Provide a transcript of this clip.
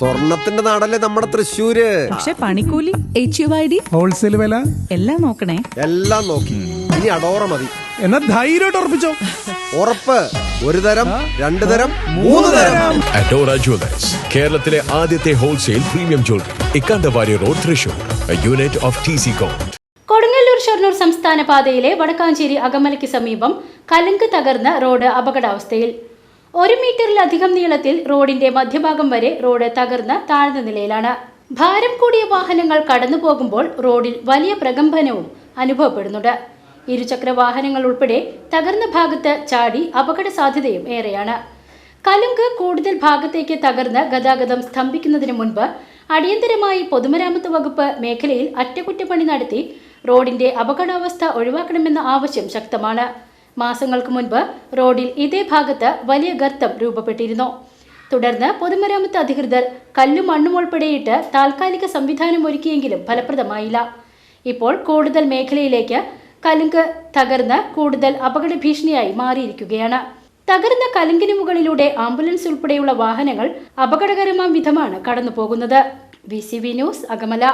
സ്വർണത്തിന്റെ നാടല്ലേ നമ്മുടെ തൃശ്ശൂര്? പക്ഷെ പണിക്കൂലി H U I D wholesale വില? എല്ലാം നോക്കണേ. എല്ലാം നോക്കി. ഇനി അടോറ മതി. എന്നാ ധൈര്യമായിട്ട് ഉറപ്പിച്ചോ? ഉറപ്പ്. ഒരു തരം രണ്ടു തരം മൂന്ന് തരം. അഡോറ ജ്വല്ലേഴ്സ് കേരളത്തിലെ ആദ്യത്തെ wholesale premium jewellery Ikkandavari road Thrissur unit of T C com Kodungallur Shoranur സംസ്ഥാന പാതയിലെ വടക്കാഞ്ചേരി അകമലയ്ക്ക് സമീപം കലുങ്ക് തകർന്ന റോഡ് അപകടാവസ്ഥയിൽ ഒരു മീറ്ററിലധികം നീളത്തിൽ റോഡിന്റെ മധ്യഭാഗം വരെ റോഡ് തകർന്ന് താഴ്ന്ന നിലയിലാണ്. ഭാരം കൂടിയ വാഹനങ്ങൾ കടന്നു പോകുമ്പോൾ റോഡിൽ വലിയ പ്രകമ്പനവും അനുഭവപ്പെടുന്നുണ്ട്. ഇരുചക്ര വാഹനങ്ങൾ ഉൾപ്പെടെ തകർന്ന ഭാഗത്ത് ചാടി അപകട സാധ്യതയും ഏറെയാണ്. കലുങ്ക് കൂടുതൽ ഭാഗത്തേക്ക് തകർന്ന് ഗതാഗതം സ്തംഭിക്കുന്നതിന് മുൻപ് അടിയന്തരമായി പൊതുമരാമത്ത് വകുപ്പ് മേഖലയിൽ അറ്റകുറ്റപ്പണി നടത്തി റോഡിന്റെ അപകടാവസ്ഥ ഒഴിവാക്കണമെന്ന ആവശ്യം ശക്തമാണ്. മാസങ്ങൾക്ക് മുൻപ് റോഡിൽ ഇതേ ഭാഗത്ത് വലിയ ഗർത്തം രൂപപ്പെട്ടിരുന്നു. തുടർന്ന് പൊതുമരാമത്ത് അധികൃതർ കല്ലും മണ്ണും ഉൾപ്പെടെയിട്ട് താൽക്കാലിക സംവിധാനം ഒരുക്കിയെങ്കിലും ഫലപ്രദമായില്ല. ഇപ്പോൾ കൂടുതൽ മേഖലയിലേക്ക് കലുങ്ക് തകർന്ന് കൂടുതൽ അപകട ഭീഷണിയായി മാറിയിരിക്കുകയാണ്. തകർന്ന കലുങ്കിന് മുകളിലൂടെ ആംബുലൻസ് ഉൾപ്പെടെയുള്ള വാഹനങ്ങൾ അപകടകരമാം വിധമാണ് കടന്നുപോകുന്നത്. V C V news Akamala.